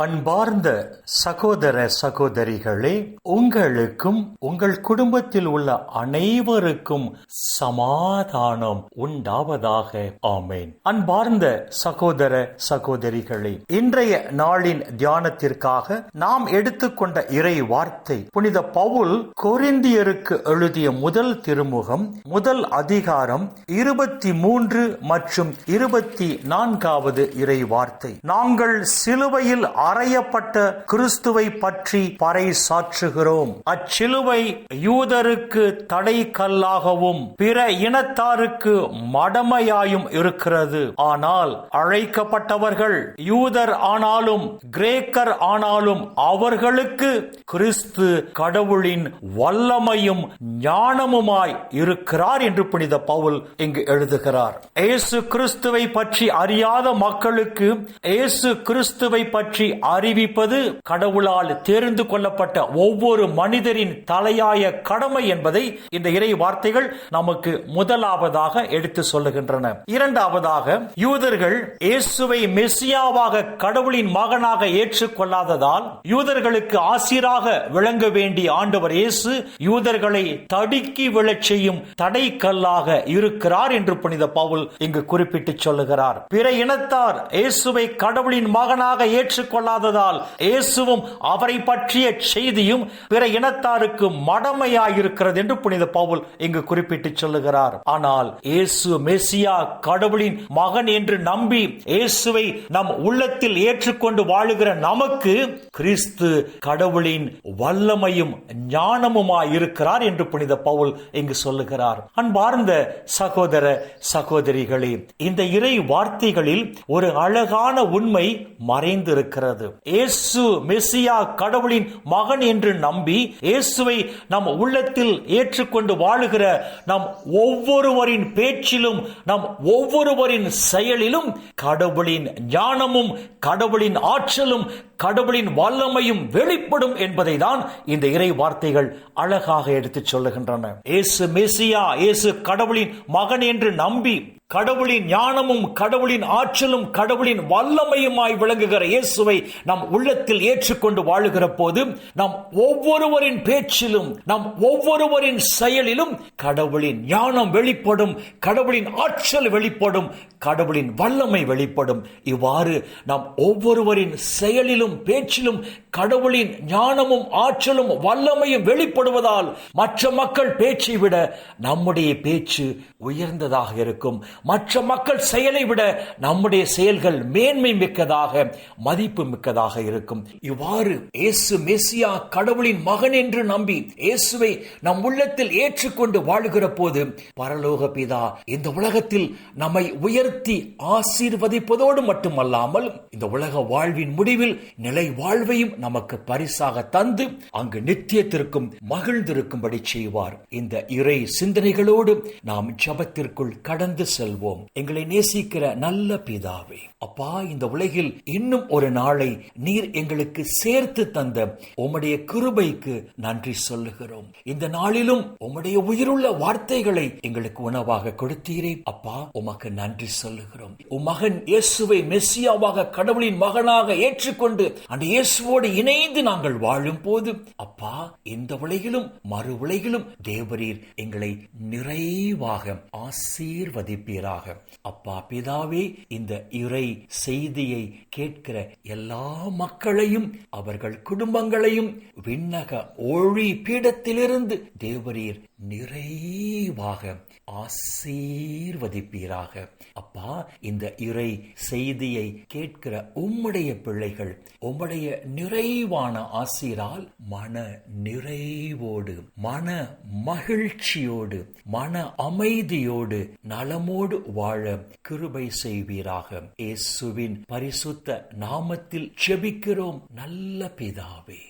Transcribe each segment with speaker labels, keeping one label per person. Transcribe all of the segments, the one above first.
Speaker 1: அன்பார்ந்த சகோதர சகோதரிகளே உங்களுக்கும் உங்கள் குடும்பத்தில் உள்ள அனைவருக்கும் சமாதானம் உண்டாவதாக. ஆமேன். அன்பார்ந்த சகோதர சகோதரிகளே இன்றைய நாளின் தியானத்திற்காக நாம் எடுத்துக்கொண்ட இறை வார்த்தை புனித பவுல் கொரிந்தியருக்கு எழுதிய முதல் திருமுகம் முதல் அதிகாரம் இருபத்தி மூன்று மற்றும் இருபத்தி நான்காவது இறை வார்த்தை. நாங்கள் சிலுவையில் அறையப்பட்ட கிறிஸ்துவை பற்றி பறை சாற்றுகிறோம் அச்சிலுவை யூதருக்கு தடை கல்லாகவும் பிற இனத்தாருக்கு மடமையாயும் இருக்கிறது. ஆனால் அழைக்கப்பட்டவர்கள் யூதர் ஆனாலும் கிரேக்கர் ஆனாலும் அவர்களுக்கு கிறிஸ்து கடவுளின் வல்லமையும் ஞானமுமாய் இருக்கிறார் என்று புனித பவுல் இங்கு எழுதுகிறார். இயேசு கிறிஸ்துவை பற்றி அறியாத மக்களுக்கு இயேசு கிறிஸ்துவை பற்றி அறிவிப்பது கடவுளால் தேர்ந்து கொள்ளப்பட்ட ஒவ்வொரு மனிதரின் தலையாய கடமை என்பதை இந்த இறை வார்த்தைகள் நமக்கு முதலாவதாக எடுத்து சொல்லுகின்றன. இரண்டாவதாக யூதர்கள் இயேசுவை மெஸ்ஸியாவாக கடவுளின் மகனாக ஏற்றுக்கொள்ளாததால் யூதர்களுக்கு ஆசிராக விளங்க வேண்டிய ஆண்டவர் இயேசு யூதர்களை தடுக்கி விழச் செய்யும் தடை கல்லாக இருக்கிறார் என்று புனித பவுல் இங்கு குறிப்பிட்டு சொல்லுகிறார். பிற இனத்தார் இயேசுவை கடவுளின் மகனாக ஏற்றுக்கொள்ள ஏற்றுக்கொள்ளாததால் இயேசுவும் அவரை பற்றிய செய்தியும் பிற இனத்தாருக்கு மடமையாயிருக்கிறது என்று புனித பவுல் இங்கு குறிப்பிட்டு சொல்லுகிறார். ஆனால் இயேசு மெசியா கடவுளின் மகன் என்று நம்பி இயேசுவை நம் உள்ளத்தில் ஏற்றுக்கொண்டு வாழுகிற நமக்கு கிறிஸ்து கடவுளின் வல்லமையும் ஞானமுமாய் இருக்கிறார் என்று புனித பவுல் இங்கு சொல்லுகிறார். அன்பார்ந்த சகோதர சகோதரிகளே இந்த இறை வார்த்தைகளில் ஒரு அழகான உண்மை மறைந்திருக்கிறது. இயேசு மெஸ்ஸியா கடவுளின் மகன் என்று நம்பி இயேசுவை நம் உள்ளத்தில் ஏற்றுக்கொண்டு வாழுகிற நம் ஒவ்வொருவரின் பேச்சிலும் நம் ஒவ்வொருவரின் செயலிலும் கடவுளின் ஞானமும் கடவுளின் ஆற்றலும் கடவுளின் வல்லமையும் வெளிப்படும் என்பதை தான் இந்த இறை வார்த்தைகள் அழகாக எடுத்துச் சொல்லுகின்றன. இயேசு மெசியா இயேசு கடவுளின் மகன் என்று நம்பி கடவுளின் ஞானமும் கடவுளின் ஆற்றலும் கடவுளின் வல்லமையுமாய் விளங்குகிற இயேசுவை நம் உள்ளத்தில் ஏற்றுக்கொண்டு வாழுகிற போது நம் ஒவ்வொருவரின் பேச்சிலும் நம் ஒவ்வொருவரின் செயலிலும் கடவுளின் ஞானம் வெளிப்படும் கடவுளின் ஆற்றல் வெளிப்படும் கடவுளின் வல்லமை வெளிப்படும். இவ்வாறு நம் ஒவ்வொருவரின் செயலிலும் பேச்சிலும் கடவுளின் ஞானமும் ஆற்றலும் வல்லமையும் வெளிப்படுவதால் மற்ற மக்கள் பேச்சை விட நம்முடைய பேச்சு உயர்ந்ததாக இருக்கும். மற்ற மக்கள் செயலை விட நம்முடைய செயல்கள் மேன்மை மிக்கதாக மதிப்பு மிக்கதாக இருக்கும். இவ்வாறு இயேசு மெசியா கடவுளின் மகன் என்று நம்பி இயேசுவை நம் உள்ளத்தில் ஏற்றுக்கொண்டு வாழுகிற போது பரலோக பிதா இந்த உலகத்தில் நம்மை உயர்த்தி ஆசீர்வதிப்பதோடு மட்டுமல்லாமல் இந்த உலக வாழ்வின் முடிவில் நிலை வாழ்வையும் நமக்கு பரிசாக தந்து அங்கு நித்தியத்திற்கும் மகிழ்ந்திருக்கும்படி செய்வார். இந்த இறை சிந்தனைகளோடு நாம் ஜபத்திற்குள் கடந்து செல்வோம். எங்களை நேசிக்கிற நல்ல பிதாவே. அப்பா இந்த உலகில் இன்னும் ஒரு நாளை நீர் எங்களுக்கு சேர்த்து தந்த உம்முடைய கிருபைக்கு நன்றி சொல்லுகிறோம். இந்த நாளிலும் உம்முடைய உயிருள்ள வார்த்தைகளை எங்களுக்கு உணவாக கொடுத்தீரே. அப்பா உமக்கு நன்றி சொல்லுகிறோம். உம் மகன் இயேசுவை மெஸ்ஸியாவாக கடவுளின் மகனாக ஏற்றுக்கொண்டு அந்த இயேசுவோடு இணைந்து நாங்கள் வாழும் போது அப்பா இந்த உலகிலும் மறு உலகிலும் தேவரீர் எங்களை நிறைவாக ஆசீர்வதிப்பீர் ஆசீர்வதிப்பீராக அப்பா பிதாவே இந்த இறை செய்தியை கேட்கிற எல்லா மக்களையும் அவர்கள் குடும்பங்களையும் விண்ணக ஒழி பீடத்திலிருந்து தேவரீர் நிறைவாக ஆசீர்வதிப்பீராக. அப்பா இந்த இறை செய்தியை கேட்கிற உம்முடைய பிள்ளைகள் உம்முடைய நிறைவான ஆசீரால் மன நிறைவோடு மன மகிழ்ச்சியோடு மன அமைதியோடு நலமோடு வாழ கிருபை செய்வீராக. இயேசுவின் பரிசுத்த நாமத்தில் செபிக்கிறோம் நல்ல பிதாவே.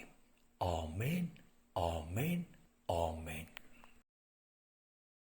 Speaker 1: ஆமேன் ஆமேன் ஆமேன்.